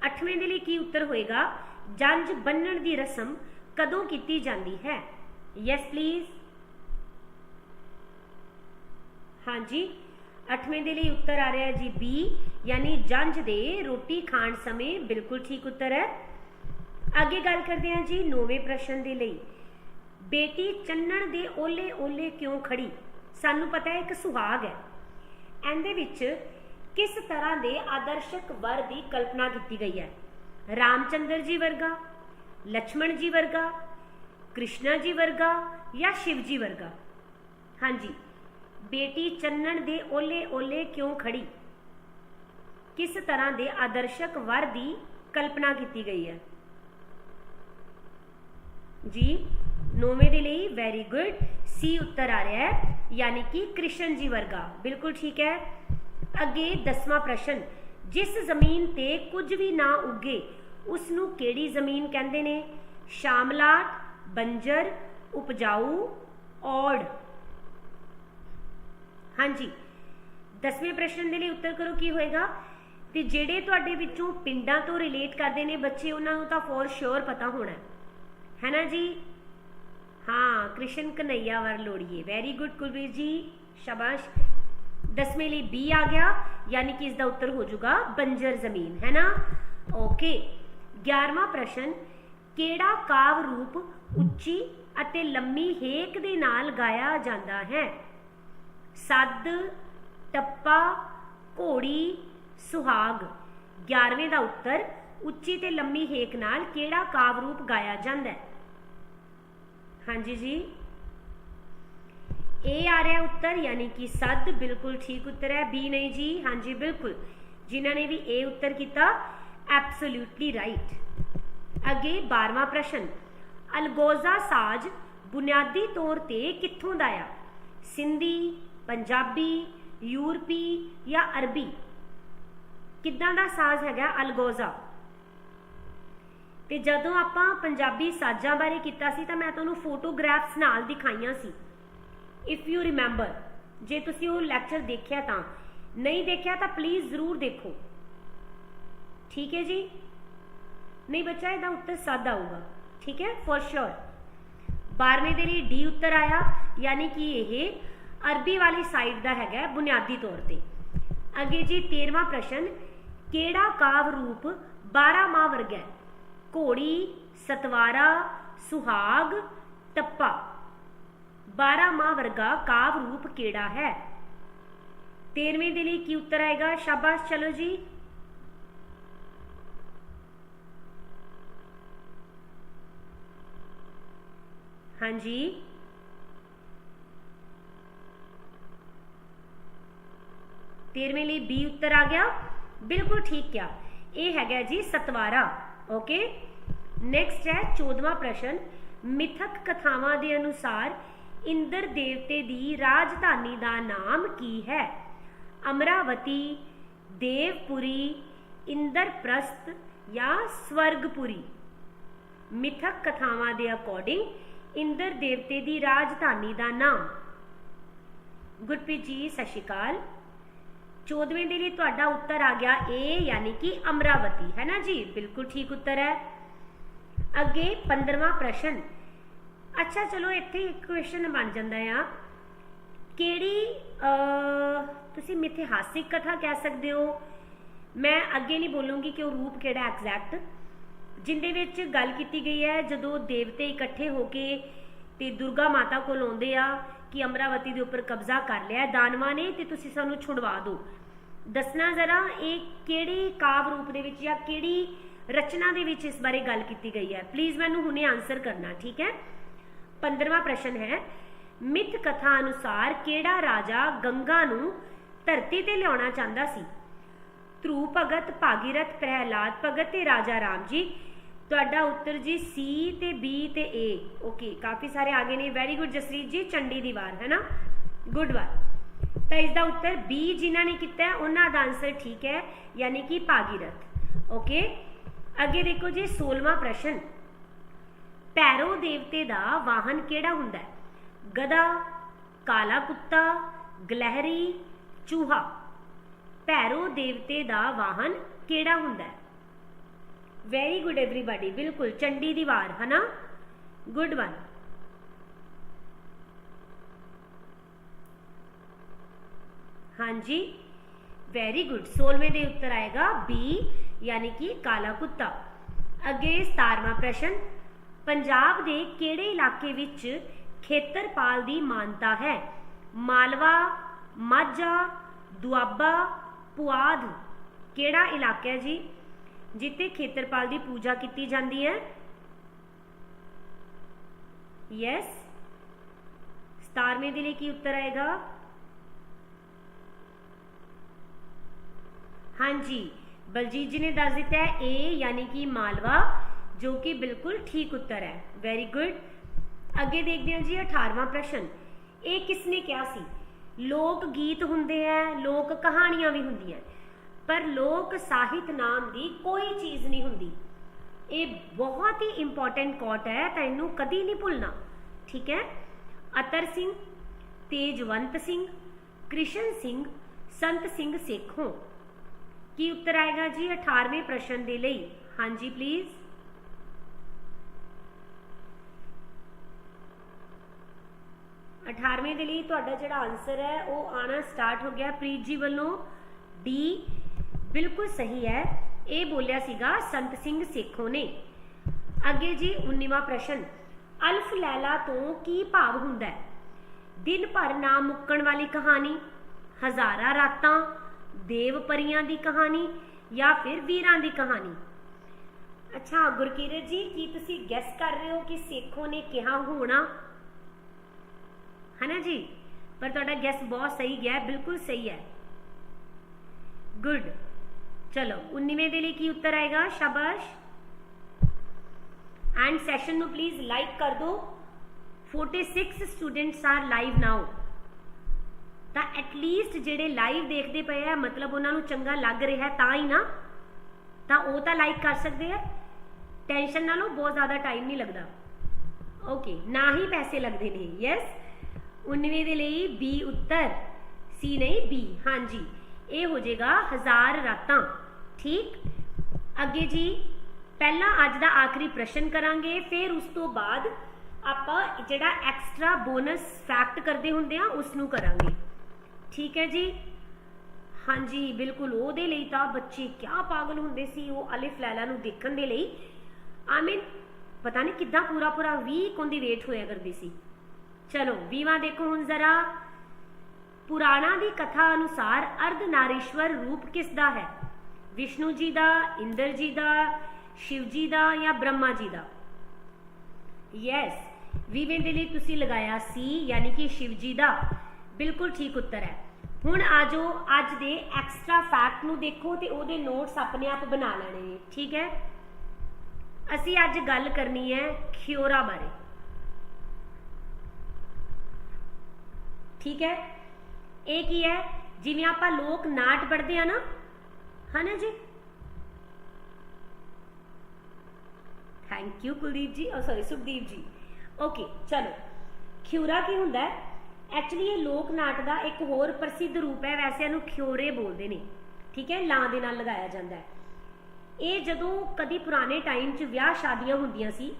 8ਵੇਂ ਦੇ ਲਈ ਕੀ ਉੱਤਰ ਹੋਏਗਾ? ਜੰਜ ਬੰਨਣ ਦੀ ਰਸਮ ਕਦੋਂ ਕੀਤੀ ਜਾਂਦੀ ਹੈ? ਯੈਸ ਪਲੀਜ਼ ਹਾਂਜੀ 8ਵੇਂ ਦੇ ਲਈ ਉੱਤਰ ਆ ਰਿਹਾ ਜੀ ਬੀ ਯਾਨੀ ਜੰਜ ਦੇ ਰੋਟੀ ਖਾਣ ਸਮੇਂ ਬਿਲਕੁਲ ਠੀਕ ਉੱਤਰ ਹੈ। ਅੱਗੇ ਗੱਲ ਕਰਦੇ ਹਾਂ ਜੀ 9ਵੇਂ ਪ੍ਰਸ਼ਨ ਦੇ ਲਈ। ਬੇਟੀ ਚੰਨਣ ਦੇ ਓਲੇ ਓਲੇ ਕਿਉਂ ਖੜੀ ਸਾਨੂੰ ਪਤਾ ਹੈ ਇੱਕ ਸੁਹਾਗ ਹੈ। ਇਹਦੇ ਵਿੱਚ ਕਿਸ ਤਰ੍ਹਾਂ ਦੇ ਆਦਰਸ਼ਕ ਵਰ ਦੀ ਕਲਪਨਾ ਕੀਤੀ ਗਈ ਹੈ। ਰਾਮਚੰਦਰ ਜੀ ਵਰਗਾ ਲక్ష్మణ ਜੀ ਵਰਗਾ, ਕ੍ਰਿਸ਼ਨਾ ਜੀ ਵਰਗਾ ਜਾਂ ਸ਼ਿਵ ਜੀ ਵਰਗਾ? ਹਾਂਜੀ, ਬੇਟੀ ਚੰਨਣ ਦੇ ਓਲੇ ਓਲੇ ਕਿਉਂ ਖੜੀ? ਕਿਸ ਤਰ੍ਹਾਂ ਦੇ ਆਦਰਸ਼ਕ ਵਰ ਦੀ ਕਲਪਨਾ ਕੀਤੀ ਗਈ ਹੈ? ਜੀ ਨੌਵੇਂ ਦੇ ਲਈ ਵੈਰੀ ਗੁੱਡ ਸੀ ਉੱਤਰ ਆ ਰਿਹਾ ਹੈ, ਯਾਨੀ ਕਿ ਕ੍ਰਿਸ਼ਨ ਜੀ ਵਰਗਾ। ਬਿਲਕੁਲ ਠੀਕ ਹੈ। ਅੱਗੇ ਦਸਵਾਂ ਪ੍ਰਸ਼ਨ, ਜਿਸ ਜ਼ਮੀਨ ਤੇ ਕੁਝ ਵੀ ਨਾ ਉੱਗੇ ਉਸ ਨੂੰ ਕਿਹੜੀ ਜ਼ਮੀਨ ਕਹਿੰਦੇ ਨੇ? ਸ਼ਾਮਲਾਟ ਬੰਜਰ, ਉਪਜਾਊ, ਔੜ। ਹਾਂਜੀ। ਦਸਵੇਂ ਪ੍ਰਸ਼ਨ ਦੇ ਲਈ ਉੱਤਰ ਕਰੋ, ਕੀ ਹੋਏਗਾ? ਤੇ ਜਿਹੜੇ ਤੁਹਾਡੇ ਵਿੱਚੋਂ ਪਿੰਡਾਂ ਤੋਂ ਰਿਲੇਟ ਕਰਦੇ ਨੇ ਬੱਚੇ, ਉਹਨਾਂ ਨੂੰ ਤਾਂ ਫੋਰ ਸ਼ੋਰ ਪਤਾ ਹੋਣਾ ਹੈ। ਹੈ ਨਾ ਜੀ? ਹਾਂ, ਕ੍ਰਿਸ਼ਨ ਕਨਈਆ ਵਰ ਲੋੜੀਏ। ਵੈਰੀ ਗੁੱਡ ਕੁਲਵੀਰ ਜੀ। ਸ਼ਾਬਾਸ਼। ਦਸਵੇਂ ਲਈ ਬੀ ਆ ਗਿਆ, ਯਾਨੀ ਕਿ ਇਸ ਦਾ ਉੱਤਰ ਹੋ ਜਾਊਗਾ ਬੰਜਰ ਜ਼ਮੀਨ, ਹੈ ਨਾ? ਓਕੇ 11ਵਾਂ ਪ੍ਰਸ਼ਨ, ਕਿਹੜਾ ਕਾਵ ਰੂਪ ਉੱਚੀ ਅਤੇ ਲੰਮੀ ਹੇਕ ਦੇ ਨਾਲ ਗਾਇਆ ਜਾਂਦਾ ਹੈ? ਸੱਦ, ਟੱਪਾ, ਘੋੜੀ, ਸੁਹਾਗ। 11ਵੇਂ ਦਾ ਉੱਤਰ, ਉੱਚੀ ਤੇ ਲੰਮੀ ਹੇਕ ਨਾਲ ਕਿਹੜਾ ਕਾਵ ਰੂਪ ਗਾਇਆ ਜਾਂਦਾ ਹੈ? ਹਾਂਜੀ ਜੀ। ਇਹ ਆ ਰਿਹਾ ਉੱਤਰ, ਯਾਨੀ ਕਿ ਸੱਦ, ਬਿਲਕੁਲ ਠੀਕ ਉੱਤਰ ਹੈ। ਬੀ ਨਹੀਂ ਜੀ, ਹਾਂਜੀ, ਬਿਲਕੁਲ। ਜਿਨ੍ਹਾਂ ਨੇ ਵੀ ਇਹ ਉੱਤਰ ਕੀਤਾ ਐਬਸੋਲੂਟਲੀ ਰਾਈਟ ਅੱਗੇ 12ਵਾਂ ਪ੍ਰਸ਼ਨ। ਅਲਗੋਜ਼ਾ ਸਾਜ਼ ਬੁਨਿਆਦੀ ਤੌਰ ਤੇ ਕਿੱਥੋਂ ਦਾ ਆ? ਸਿੰਧੀ, ਪੰਜਾਬੀ, ਯੂਰਪੀ ਜਾਂ ਅਰਬੀ? ਕਿੱਦਾਂ ਦਾ ਸਾਜ਼ ਹੈਗਾ ਅਲਗੋਜ਼ਾ? ਤੇ ਜਦੋਂ ਆਪਾਂ ਪੰਜਾਬੀ ਸਾਜ਼ਾਂ ਬਾਰੇ ਕੀਤਾ ਸੀ ਤਾਂ ਮੈਂ ਤੁਹਾਨੂੰ ਫੋਟੋਗ੍ਰਾਫਸ ਨਾਲ ਦਿਖਾਈਆਂ ਸੀ। ਇਫ ਯੂ ਰਿਮੈਂਬਰ ਜੇ ਤੁਸੀਂ ਉਹ ਲੈਕਚਰ ਦੇਖਿਆ ਤਾਂ, ਨਹੀਂ ਦੇਖਿਆ ਤਾਂ ਪਲੀਜ਼ ਜ਼ਰੂਰ ਦੇਖੋ। ਠੀਕ ਹੈ ਜੀ? ਨਹੀਂ ਬੱਚਾ, ਇਹਦਾ ਉੱਤਰ ਸਾਦਾ ਆਊਗਾ। ਠੀਕ ਹੈ? ਫੋਰ ਸ਼ੋਰ 12ਵੇਂ ਦੇ ਲਈ ਡੀ ਉੱਤਰ ਆਇਆ, ਯਾਨੀ ਕਿ ਇਹ ਅਰਬੀ ਵਾਲੀ ਸਾਈਡ ਦਾ ਹੈਗਾ ਬੁਨਿਆਦੀ ਤੌਰ ਤੇ। ਅੱਗੇ ਜੀ 13ਵਾਂ ਪ੍ਰਸ਼ਨ, ਕਿਹੜਾ ਕਾਵ ਰੂਪ 12 ਮਾਹ ਵਰਗਾ ਹੈ? ਘੋੜੀ, ਸਤਵਾਰਾ, ਸੁਹਾਗ, ਟੱਪਾ। 12 ਮਾਹ ਵਰਗਾ ਕਾਵ ਰੂਪ ਕਿਹੜਾ ਹੈ? 13ਵੇਂ ਦੇ ਲਈ ਕੀ ਉੱਤਰ ਆਏਗਾ? ਸ਼ਾਬਾਸ਼, ਚਲੋ ਜੀ। ਹਾਂਜੀ। ਤੇਰਵੇਂ ਲਈ ਬੀ ਉੱਤਰ ਆ ਗਿਆ। ਬਿਲਕੁਲ ਠੀਕ ਕਿਹਾ। ਇਹ ਹੈਗਾ ਜੀ ਸਤਵਾਰਾ। ਓਕੇ ਨੈਕਸਟ ਹੈ 14ਵਾਂ ਪ੍ਰਸ਼ਨ। ਮਿਥਕ ਕਥਾਵਾਂ ਦੇ ਅਨੁਸਾਰ ਇੰਦਰ ਦੇਵਤੇ ਦੀ ਰਾਜਧਾਨੀ ਦਾ ਨਾਮ ਕੀ ਹੈ? ਅਮਰਾਵਤੀ, ਦੇਵਪੁਰੀ ਇੰਦਰਪ੍ਰਸਤ ਜਾਂ ਸਵਰਗਪੁਰੀ? ਮਿਥਕ ਕਥਾਵਾਂ ਦੇ ਅਕੋਰਡਿੰਗ ਇੰਦਰ ਦੇਵਤੇ ਦੀ ਰਾਜਧਾਨੀ ਦਾ ਨਾਮ। ਗੁਰਪ੍ਰੀਤ ਜੀ, ਸਤਿ ਸ਼੍ਰੀ ਅਕਾਲ। 14ਵੇਂ ਦੇ ਲਈ ਤੁਹਾਡਾ ਉੱਤਰ ਆ ਗਿਆ ਏ ਯਾਨੀ ਕਿ ਅਮਰਾਵਤੀ। ਹੈ ਨਾ ਜੀ? ਬਿਲਕੁਲ ਠੀਕ ਉੱਤਰ ਹੈ। ਅੱਗੇ 15ਵਾਂ ਪ੍ਰਸ਼ਨ। ਅੱਛਾ, ਚਲੋ ਇੱਥੇ ਇੱਕ ਕੁਐਸਚਨ ਬਣ ਜਾਂਦਾ ਆ। ਕਿਹੜੀ ਤੁਸੀਂ ਮਿਥਿਹਾਸਿਕ ਕਥਾ ਕਹਿ ਸਕਦੇ ਹੋ? ਮੈਂ ਅੱਗੇ ਨਹੀਂ ਬੋਲੂੰਗੀ ਕਿ ਉਹ ਰੂਪ ਕਿਹੜਾ ਐਗਜ਼ੈਕਟ ਜਿੰਦੇ ਵਿੱਚ ਗੱਲ ਕੀਤੀ ਗਈ ਹੈ, ਜਦੋਂ ਦੇਵਤੇ ਇਕੱਠੇ ਹੋ ਕੇ ਤੇ ਦੁਰਗਾ ਮਾਤਾ ਕੋਲ ਆਉਂਦੇ ਆ ਕਿ ਅਮਰਾਵਤੀ ਦੇ ਉੱਪਰ ਕਬਜ਼ਾ ਕਰ ਲਿਆ ਹੈ, ਦਾਨਵਾਂ ਨੇ ਤੇ ਤੁਸੀਂ ਸਾਨੂੰ ਛੁਡਵਾ ਦਿਓ। ਦੱਸਣਾ ਜ਼ਰਾ ਇਹ ਕਿਹੜੇ ਕਾਵ ਰੂਪ ਦੇ ਵਿੱਚ ਜਾਂ ਕਿਹੜੀ ਰਚਨਾ ਦੇ ਵਿੱਚ ਇਸ ਬਾਰੇ ਗੱਲ ਕੀਤੀ ਗਈ ਹੈ? ਪਲੀਜ਼ ਮੈਨੂੰ ਹੁਣੇ ਆਨਸਰ ਕਰਨਾ, ਠੀਕ ਹੈ? 15ਵਾਂ ਪ੍ਰਸ਼ਨ ਹੈ, ਮਿਥ ਕਥਾ ਅਨੁਸਾਰ ਕਿਹੜਾ ਰਾਜਾ ਗੰਗਾ ਨੂੰ ਧਰਤੀ ਤੇ ਲਿਆਉਣਾ ਚਾਹੁੰਦਾ ਸੀ? ਧਰੂ ਭਗਤ, ਭਾਗੀਰਥ, ਪ੍ਰਹਿਲਾਦ ਭਗਤ ਤੇ ਰਾਜਾ ਰਾਮ ਜੀ। ਤੁਹਾਡਾ ਉੱਤਰ ਜੀ ਸੀ ਤੇ ਬੀ ਤੇ ਏ ਓਕੇ ਕਾਫੀ ਸਾਰੇ ਆ ਗਏ ਨੇ। ਵੈਰੀ ਗੁੱਡ ਜਸਰੀਤ ਜੀ, ਚੰਡੀ ਦੀ ਵਾਰ, ਹੈ ਨਾ? ਗੁੱਡ ਵਾਰ ਤਾਂ ਇਸ ਦਾ ਉੱਤਰ ਬੀ ਜਿਨ੍ਹਾਂ ਨੇ ਕੀਤਾ, ਉਹਨਾਂ ਦਾ ਆਨਸਰ ਠੀਕ ਹੈ, ਯਾਨੀ ਕਿ ਭਾਗੀਰਥ। ਓਕੇ ਅੱਗੇ ਦੇਖੋ ਜੀ 16ਵਾਂ ਪ੍ਰਸ਼ਨ। ਭੈਰੋ ਦੇਵਤੇ ਦਾ ਵਾਹਨ ਕਿਹੜਾ ਹੁੰਦਾ ਹੈ? ਗਧਾ, ਕਾਲਾ ਕੁੱਤਾ, ਗਲਹਿਰੀ, ਚੂਹਾ। ਭੈਰੋ ਦੇਵਤੇ ਦਾ ਵਾਹਨ ਕਿਹੜਾ ਹੁੰਦਾ ਹੈ? ਵੈਰੀ ਗੁੱਡ एवरीबॉडी ਬਿਲਕੁਲ ਚੰਡੀ ਦੀ ਵਾਰ ਹਨਾ ਗੁੱਡ ਵਨ ਹਾਂਜੀ ਵੈਰੀ ਗੁੱਡ 16ਵੇਂ ਦੇ ਉੱਤਰ ਆਏਗਾ ਬੀ ਯਾਨੀ ਕਿ ਕਾਲਾ ਕੁੱਤਾ ਅੱਗੇ 17ਵਾਂ ਪ੍ਰਸ਼ਨ ਪੰਜਾਬ ਦੇ ਕਿਹੜੇ ਇਲਾਕੇ ਵਿੱਚ ਖੇਤਰਪਾਲ ਦੀ ਮਾਨਤਾ ਹੈ ਮਾਲਵਾ ਮਾਝਾ ਦੁਆਬਾ ਪੁਆਧ ਕਿਹੜਾ ਇਲਾਕਾ ਹੈ ਜੀ ਜਿੱਥੇ ਖੇਤਰਪਾਲ ਦੀ ਪੂਜਾ ਕੀਤੀ ਜਾਂਦੀ ਹੈ। ਯੈਸ 17ਵੇਂ ਦੇ ਲਈ ਕੀ ਉੱਤਰ ਆਏਗਾ? ਹਾਂਜੀ। ਬਲਜੀਤ ਜੀ ਨੇ ਦੱਸ ਦਿੱਤਾ ਹੈ ਏ ਯਾਨੀ ਕਿ ਮਾਲਵਾ, ਜੋ ਕਿ ਬਿਲਕੁਲ ਠੀਕ ਉੱਤਰ ਹੈ। ਵੈਰੀ ਗੁੱਡ ਅੱਗੇ ਦੇਖਦੇ ਹਾਂ ਜੀ 18ਵਾਂ ਪ੍ਰਸ਼ਨ। ਇਹ ਕਿਸ ਨੇ ਕਿਹਾ ਸੀ? ਲੋਕ ਗੀਤ ਹੁੰਦੇ ਐ ਲੋਕ ਕਹਾਣੀਆਂ ਵੀ ਹੁੰਦੀਆਂ ਪਰ ਲੋਕ ਸਾਹਿਤ ਨਾਮ ਦੀ ਕੋਈ ਚੀਜ਼ ਨਹੀਂ ਹੁੰਦੀ। ਇਹ ਬਹੁਤ ਹੀ ਇੰਪੋਰਟੈਂਟ ਕੋਟ ਹੈ ਤਾਂ ਇਹਨੂੰ ਕਦੀ ਨਹੀਂ ਭੁੱਲਣਾ। ਠੀਕ ਹੈ? ਅਤਰ ਸਿੰਘ, ਤੇਜਵੰਤ ਸਿੰਘ, ਕ੍ਰਿਸ਼ਨ ਸਿੰਘ, ਸੰਤ ਸਿੰਘ ਸੇਖੋਂ ਕੀ ਉੱਤਰ ਆਏਗਾ ਜੀ 18ਵੇਂ ਪ੍ਰਸ਼ਨ ਦੇ ਲਈ? ਹਾਂਜੀ ਪਲੀਜ਼ ਅਠਾਰਵੇਂ ਦੇ ਲਈ ਤੁਹਾਡਾ ਜਿਹੜਾ ਆਨਸਰ ਹੈ, ਉਹ ਆਣਾ ਸਟਾਰਟ ਹੋ ਗਿਆ। ਪ੍ਰੀਤ ਜੀ ਵੱਲੋਂ ਡੀ ਬਿਲਕੁਲ ਸਹੀ ਹੈ। ਇਹ ਬੋਲਿਆ ਸੀਗਾ ਸੰਤ ਸਿੰਘ ਸੇਖੋ ਨੇ। ਅੱਗੇ ਜੀ 19ਵਾਂ ਪ੍ਰਸ਼ਨ, ਅਲਫ ਲੈਲਾ ਤੋਂ ਕੀ ਭਾਵ ਹੁੰਦਾ ਹੈ? ਦਿਨ ਭਰ ਨਾ ਮੁੱਕਣ ਵਾਲੀ ਕਹਾਣੀ, ਹਜ਼ਾਰਾਂ ਰਾਤਾਂ, ਦੇਵ ਪਰੀਆਂ ਦੀ ਕਹਾਣੀ ਜਾਂ ਫਿਰ ਵੀਰਾਂ ਦੀ ਕਹਾਣੀ। ਅੱਛਾ, ਗੁਰਕੀਰਤ ਜੀ, ਕੀ ਤੁਸੀਂ ਗੈਸ ਕਰ ਰਹੇ ਹੋ ਕਿ ਸੇਖੋ ਨੇ ਕਿਹਾ ਹੋਣਾ? ਹੈ ਨਾ ਜੀ? ਪਰ ਤੁਹਾਡਾ ਗੈਸ ਬਹੁਤ ਸਹੀ ਗਿਆ, ਬਿਲਕੁਲ ਸਹੀ ਹੈ। ਗੁੱਡ ਚਲੋ 19ਵੇਂ ਦੇ ਲਈ ਕੀ ਉੱਤਰ ਆਏਗਾ ਸ਼ਾਬਾਸ਼ ਐਂਡ ਸੈਸ਼ਨ ਨੂੰ ਪਲੀਜ਼ ਲਾਈਕ ਕਰ ਦਿਓ 46 ਸਟੂਡੈਂਟਸ ਆਰ ਲਾਈਵ ਨਾਓ ਤਾਂ ਐਟਲੀਸਟ ਜਿਹੜੇ ਲਾਈਵ ਦੇਖਦੇ ਪਏ ਆ ਮਤਲਬ ਉਹਨਾਂ ਨੂੰ ਚੰਗਾ ਲੱਗ ਰਿਹਾ ਤਾਂ ਹੀ ਨਾ ਤਾਂ ਉਹ ਤਾਂ ਲਾਈਕ ਕਰ ਸਕਦੇ ਆ ਟੈਨਸ਼ਨ ਨਾ ਲਓ ਬਹੁਤ ਜ਼ਿਆਦਾ ਟਾਈਮ ਨਹੀਂ ਲੱਗਦਾ ਓਕੇ ਨਾ ਹੀ ਪੈਸੇ ਲੱਗਦੇ ਨੇ ਯੈਸ 19ਵੇਂ ਦੇ ਲਈ ਬੀ ਉੱਤਰ ਸੀ ਨਹੀਂ ਬੀ ਹਾਂਜੀ ਇਹ ਹੋ ਜਾਏਗਾ ਹਜ਼ਾਰ ਰਾਤਾਂ ਠੀਕ? ਅੱਗੇ ਜੀ, ਪਹਿਲਾਂ ਅੱਜ ਦਾ ਆਖਰੀ ਪ੍ਰਸ਼ਨ ਕਰਾਂਗੇ, ਫਿਰ ਉਸ ਤੋਂ ਬਾਅਦ ਆਪਾਂ ਜਿਹੜਾ ਐਕਸਟਰਾ ਬੋਨਸ ਫੈਕਟ ਕਰਦੇ ਹੁੰਦੇ ਆ ਉਸ ਨੂੰ ਕਰਾਂਗੇ। ਠੀਕ ਹੈ ਜੀ? ਹਾਂਜੀ, ਬਿਲਕੁਲ, ਉਹਦੇ ਲਈ ਤਾਂ ਬੱਚੇ ਕਿਆ ਪਾਗਲ ਹੁੰਦੇ ਸੀ, ਉਹ ਅਲਿਫ ਲੈਲਾ ਨੂੰ ਦੇਖਣ ਦੇ ਲਈ। ਆਮੀਨ ਪਤਾ ਨਹੀਂ ਕਿੱਦਾਂ ਪੂਰਾ ਪੂਰਾ ਵੀਕ ਉਹਦੀ ਵੇਟ ਹੋਇਆ ਕਰਦੀ ਸੀ। ਚਲੋ, ਵੀਵਾਂ ਦੇਖੋ ਹੁਣ ਜ਼ਰਾ। ਪੁਰਾਣਾ ਦੀ ਕਥਾ ਅਨੁਸਾਰ ਅਰਧ ਨਾਰੀਸ਼ਵਰ ਰੂਪ ਕਿਸ ਦਾ ਹੈ? ਵਿਸ਼ਨੂੰ ਜੀ ਦਾ, ਇੰਦਰ ਜੀ ਦਾ, ਸ਼ਿਵ ਜੀ ਦਾ ਜਾਂ ਬ੍ਰਹਮਾ ਜੀ ਦਾ? ਯੈਸ ਵੀਵੇਂ ਦੇ ਲਈ ਤੁਸੀਂ ਲਗਾਇਆ ਸੀ, ਯਾਨੀ ਕਿ ਸ਼ਿਵ ਜੀ ਦਾ। ਬਿਲਕੁਲ ਠੀਕ ਉੱਤਰ ਹੈ। ਹੁਣ ਆਜੋ ਅੱਜ ਦੇ ਐਕਸਟਰਾ ਫੈਕਟ ਨੂੰ ਦੇਖੋ ਤੇ ਉਹਦੇ ਨੋਟਸ ਆਪਣੇ ਆਪ ਬਣਾ ਲੈਣੇ ਨੇ, ਠੀਕ ਹੈ? ਅਸੀਂ ਅੱਜ ਗੱਲ ਕਰਨੀ ਹੈ ਖਿਓਰਾ ਬਾਰੇ। ਠੀਕ ਹੈ? ਇਹ ਕੀ ਹੈ? ਜਿਵੇਂ ਆਪਾਂ ਲੋਕ ਨਾਟ ਪੜ੍ਹਦੇ ਆ ਨਾ ਹਨਾ ਜੀ ਥੈਂਕ ਯੂ ਕੁਲਦੀਪ ਜੀ। oh, ਔਰ ਸੌਰੀ ਸੁਖਦੀਪ ਜੀ। ਓਕੇ ਚਲੋ। ਖਿਉਰਾ ਕੀ ਹੁੰਦਾ ਹੈ? ਐਕਚੁਅਲੀ ਇਹ ਲੋਕ ਨਾਟ ਦਾ ਇੱਕ ਹੋਰ ਪ੍ਰਸਿੱਧ ਰੂਪ ਹੈ, ਵੈਸੇ ਇਹਨੂੰ ਖਿਉਰੇ ਬੋਲਦੇ ਨੇ। ਠੀਕ ਹੈ? ਲਾਂ ਦੇ ਨਾਲ ਲਗਾਇਆ ਜਾਂਦਾ ਹੈ। ਇਹ ਜਦੋਂ ਕਦੀ ਪੁਰਾਣੇ ਟਾਈਮ 'ਚ ਵਿਆਹ ਸ਼ਾਦੀਆਂ ਹੁੰਦੀਆਂ ਸੀ,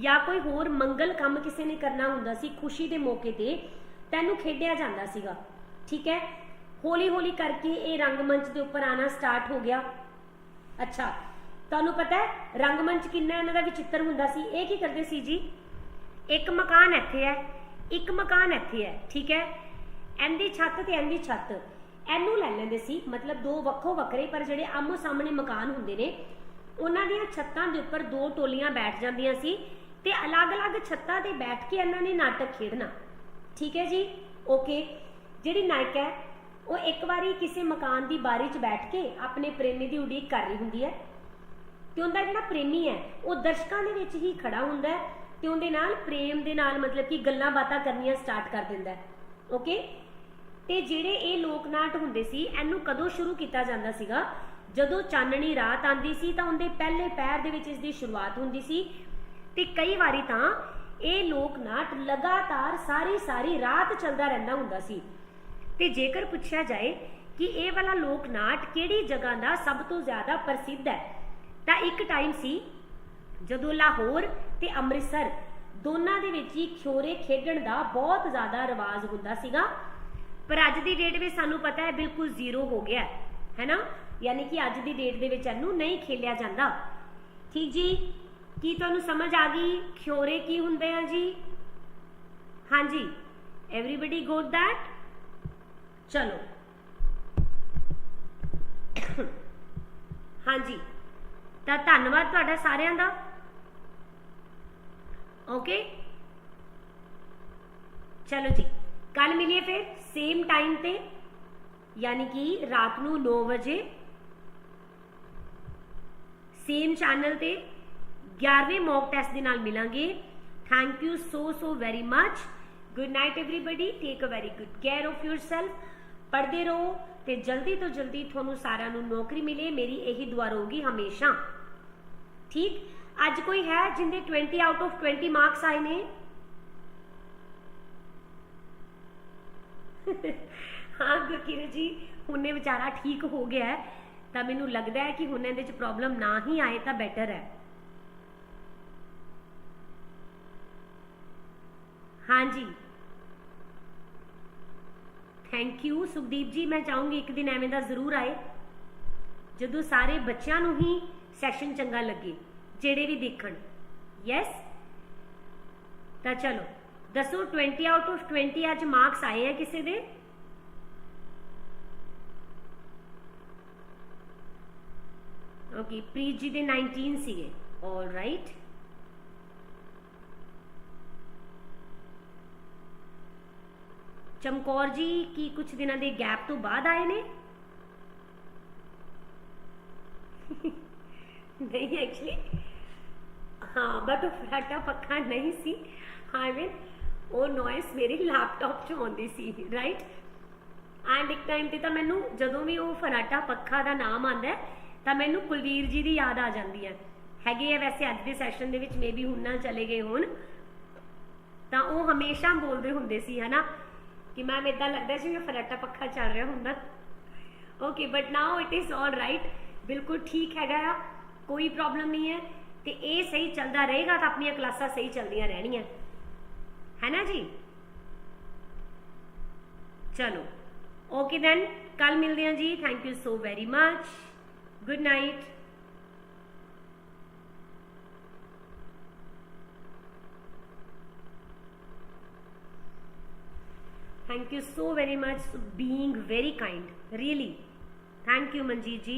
ਜਾਂ ਕੋਈ ਹੋਰ ਮੰਗਲ ਕੰਮ ਕਿਸੇ ਨੇ ਕਰਨਾ ਹੁੰਦਾ ਸੀ, ਖੁਸ਼ੀ ਦੇ ਮੌਕੇ ਤੇ ਤੈਨੂੰ ਖੇਡਿਆ ਜਾਂਦਾ ਸੀਗਾ। ਠੀਕ ਹੈ? ਹੌਲੀ ਹੌਲੀ ਕਰਕੇ ਇਹ ਰੰਗਮੰਚ ਦੇ ਉੱਪਰ ਆਣਾ ਸਟਾਰਟ ਹੋ ਗਿਆ। ਅੱਛਾ, ਤੁਹਾਨੂੰ ਪਤਾ ਹੈ, ਰੰਗਮੰਚ ਕਿੰਨਾ ਇਹਨਾਂ ਦਾ ਵਿਚਿੱਤਰ ਹੁੰਦਾ ਸੀ? ਇਹ ਕੀ ਕਰਦੇ ਸੀ ਜੀ? ਇੱਕ ਮਕਾਨ ਇੱਥੇ ਹੈ, ਇੱਕ ਮਕਾਨ ਇੱਥੇ ਹੈ, ਠੀਕ ਹੈ? ਇਹਦੀ ਛੱਤ ਤੇ ਇਹਦੀ ਛੱਤ। ਇਹਨੂੰ ਲੈ ਲੈਂਦੇ ਸੀ, ਮਤਲਬ ਦੋ ਵੱਖੋ ਵੱਖਰੇ, ਪਰ ਜਿਹੜੇ ਆਮੋ ਸਾਹਮਣੇ ਮਕਾਨ ਹੁੰਦੇ ਨੇ, ਉਹਨਾਂ ਦੀਆਂ ਛੱਤਾਂ ਦੇ ਉੱਪਰ ਦੋ ਟੋਲੀਆਂ ਬੈਠ ਜਾਂਦੀਆਂ ਸੀ ਤੇ ਅਲੱਗ-ਅਲੱਗ ਛੱਤਾਂ ਤੇ ਬੈਠ ਕੇ ਇਹਨਾਂ ਨੇ ਨਾਟਕ ਖੇਡਣਾ। ਠੀਕ ਹੈ ਜੀ? ਓਕੇ ਜਿਹੜੀ ਨਾਇਕਾ ਹੈ ਉਹ ਇੱਕ ਵਾਰੀ ਕਿਸੇ ਮਕਾਨ ਦੀ ਬਾਰੀ 'ਚ ਬੈਠ ਕੇ ਆਪਣੇ ਪ੍ਰੇਮੀ ਦੀ ਉਡੀਕ ਕਰ ਰਹੀ ਹੁੰਦੀ ਹੈ। ਤੇ ਉਹਦਾ ਜਿਹੜਾ ਪ੍ਰੇਮੀ ਹੈ, ਉਹ ਦਰਸ਼ਕਾਂ ਦੇ ਵਿੱਚ ਹੀ ਖੜਾ ਹੁੰਦਾ ਹੈ ਤੇ ਉਹਦੇ ਨਾਲ ਪ੍ਰੇਮ ਦੇ ਨਾਲ ਮਤਲਬ ਕਿ ਗੱਲਾਂ ਬਾਤਾਂ ਕਰਨੀਆਂ ਸਟਾਰਟ ਕਰ ਦਿੰਦਾ ਹੈ। ਓਕੇ ਤੇ ਜਿਹੜੇ ਇਹ ਲੋਕ ਨਾਟ ਹੁੰਦੇ ਸੀ, ਇਹਨੂੰ ਕਦੋਂ ਸ਼ੁਰੂ ਕੀਤਾ ਜਾਂਦਾ ਸੀਗਾ? ਜਦੋਂ ਚਾਨਣੀ ਰਾਤ ਆਂਦੀ ਸੀ ਤਾਂ ਉਹਦੇ ਪਹਿਲੇ ਪੈਰ ਦੇ ਵਿੱਚ ਇਸ ਦੀ ਸ਼ੁਰੂਆਤ ਹੁੰਦੀ ਸੀ। ਤੇ ਕਈ ਵਾਰੀ ਤਾਂ ਇਹ ਲੋਕ ਨਾਟ ਲਗਾਤਾਰ ਸਾਰੀ ਸਾਰੀ ਰਾਤ ਚੱਲਦਾ ਰਹਿੰਦਾ ਹੁੰਦਾ ਸੀ। ਤੇ ਜੇਕਰ ਪੁੱਛਿਆ ਜਾਏ ਕਿ ਇਹ ਵਾਲਾ ਲੋਕ ਨਾਟ ਕਿਹੜੀ ਜਗ੍ਹਾ ਦਾ ਸਭ ਤੋਂ ਜ਼ਿਆਦਾ ਪ੍ਰਸਿੱਧ ਹੈ, ਤਾਂ ਇੱਕ ਟਾਈਮ ਸੀ ਜਦੋਂ ਲਾਹੌਰ ਤੇ ਅੰਮ੍ਰਿਤਸਰ ਦੋਨਾਂ ਦੇ ਵਿੱਚ ਹੀ ਖਿਓਰੇ ਖੇਡਣ ਦਾ ਬਹੁਤ ਜ਼ਿਆਦਾ ਰਿਵਾਜ ਹੁੰਦਾ ਸੀਗਾ। ਪਰ ਅੱਜ ਦੀ ਡੇਟ ਵਿੱਚ ਸਾਨੂੰ ਪਤਾ ਹੈ ਬਿਲਕੁਲ ਜ਼ੀਰੋ ਹੋ ਗਿਆ ਹੈ ਹੈਨਾ ਯਾਨੀ ਕਿ ਅੱਜ ਦੀ ਡੇਟ ਦੇ ਵਿੱਚ ਇਹਨੂੰ ਨਹੀਂ ਖੇਲਿਆ ਜਾਂਦਾ। ਠੀਕ ਜੀ? ਕੀ ਤੁਹਾਨੂੰ ਸਮਝ ਆ ਗਈ? ਖਿਓਰੇ ਕੀ ਹੁੰਦੇ ਆ ਜੀ? ਹਾਂਜੀ। ਐਵਰੀਬਾਡੀ ਗੋਟ ਦੈਟ ਚਲੋ। ਹਾਂਜੀ। ਤਾਂ ਧੰਨਵਾਦ ਤੁਹਾਡਾ ਸਾਰਿਆਂ ਦਾ। ਓਕੇ ਚਲੋ ਜੀ। ਕੱਲ ਮਿਲੀਏ ਫਿਰ ਸੇਮ ਟਾਈਮ ਤੇ, ਯਾਨੀ ਕਿ ਰਾਤ ਨੂੰ 9 ਵਜੇ। ਸੇਮ ਚੈਨਲ ਤੇ 11ਵੇਂ ਮੌਕ ਟੈਸਟ ਦੇ ਨਾਲ ਮਿਲਾਂਗੇ। Thank you so so very much good night everybody take a very good care of yourself ਪੜ੍ਹਦੇ ਰਹੋ ਤੇ ਜਲਦੀ ਤੋਂ ਜਲਦੀ ਤੁਹਾਨੂੰ ਸਾਰਿਆਂ ਨੂੰ ਨੌਕਰੀ ਮਿਲੇ ਮੇਰੀ ਇਹੀ ਦੁਆ ਰਹੂਗੀ ਹਮੇਸ਼ਾ ਠੀਕ ਅੱਜ ਕੋਈ ਹੈ ਜਿੰਦੇ 20 ਆਊਟ ਆਫ 20 ਮਾਰਕਸ ਆਏ ਨੇ ਹਾਂ ਗੁਰਕਿਰਤ ਜੀ ਹੁਣੇ ਵਿਚਾਰਾ ਠੀਕ ਹੋ ਗਿਆ ਹੈ ਤਾਂ ਮੈਨੂੰ ਲੱਗਦਾ ਹੈ ਕਿ ਹੁਣ ਇਹਦੇ ਚ ਪ੍ਰੋਬਲਮ ਨਾ ਹੀ ਆਏ ਤਾਂ ਬੈਟਰ ਹੈ ਹਾਂਜੀ ਥੈਂਕ ਯੂ ਸੁਖਦੀਪ ਜੀ ਮੈਂ ਚਾਹੂੰਗੀ ਇੱਕ ਦਿਨ ਐਵੇਂ ਦਾ ਜ਼ਰੂਰ ਆਏ, ਜਦੋਂ ਸਾਰੇ ਬੱਚਿਆਂ ਨੂੰ ਹੀ ਸੈਸ਼ਨ ਚੰਗਾ ਲੱਗੇ, ਜਿਹੜੇ ਵੀ ਦੇਖਣ। ਯੈਸ ਤਾਂ ਚਲੋ, ਦੱਸੋ 20 ਆਊਟ ਆਫ 20 ਅੱਜ ਮਾਰਕਸ ਆਏ ਆ ਕਿਸੇ ਦੇ? ਓਕੇ ਪ੍ਰੀਤ ਜੀ ਦੇ 19 ਸੀਗੇ। ਆਲ ਰਾਈਟ ਚਮਕੌਰ ਜੀ, ਕੀ ਕੁਝ ਦਿਨਾਂ ਦੇ ਗੈਪ ਤੋਂ ਬਾਅਦ ਆਏ ਨੇ? ਨਹੀਂ ਐਕਚੁਅਲੀ ਹਾਂ ਬਟ ਉਹ ਫਰਾਟਾ ਪੱਖਾ ਨਹੀਂ ਸੀ। ਹਾਂ ਮੈਂ ਉਹ ਨੋਇਸ ਮੇਰੇ ਲੈਪਟਾਪ 'ਚ ਆਉਂਦੀ ਸੀ ਰਾਈਟ ਐਂਡ ਇੱਕ ਟਾਈਮ ਤੇ ਤਾਂ ਮੈਨੂੰ ਜਦੋਂ ਵੀ ਉਹ ਫਰਾਟਾ ਪੱਖਾ ਦਾ ਨਾਮ ਆਉਂਦਾ ਤਾਂ ਮੈਨੂੰ ਕੁਲਵੀਰ ਜੀ ਦੀ ਯਾਦ ਆ ਜਾਂਦੀ ਹੈ। ਹੈਗੇ ਆ ਵੈਸੇ ਅੱਜ ਦੇ ਸੈਸ਼ਨ ਦੇ ਵਿੱਚ ਮੇਬੀ ਹੁਣ ਨਾ ਚਲੇ ਗਏ ਹੋਣ। ਤਾਂ ਉਹ ਹਮੇਸ਼ਾ ਬੋਲਦੇ ਹੁੰਦੇ ਸੀ, ਹਨਾ? ਕਿ ਮੈਮ ਇਦਾਂ ਲੱਗਦਾ ਸੀ ਕਿ ਫਰਾਟਾ ਪੱਖਾ ਚੱਲ ਰਿਹਾ ਹੁੰਦਾ okay but now it is all right ਬਿਲਕੁਲ ਠੀਕ ਹੈਗਾ ਆ ਕੋਈ ਪ੍ਰੋਬਲਮ ਨਹੀਂ ਹੈ ਤੇ ਇਹ ਸਹੀ ਚੱਲਦਾ ਰਹੇਗਾ ਤਾਂ ਆਪਣੀਆਂ ਕਲਾਸਾਂ ਸਹੀ ਚੱਲਦੀਆਂ ਰਹਿਣੀਆਂ ਹੈ ਨਾ ਜੀ ਚਲੋ ਓਕੇ ਦੈਨ ਕੱਲ ਮਿਲਦੇ ਹਾਂ ਜੀ thank you so very much good night thank you so very much for being very kind. Really. Thank you manjeet ji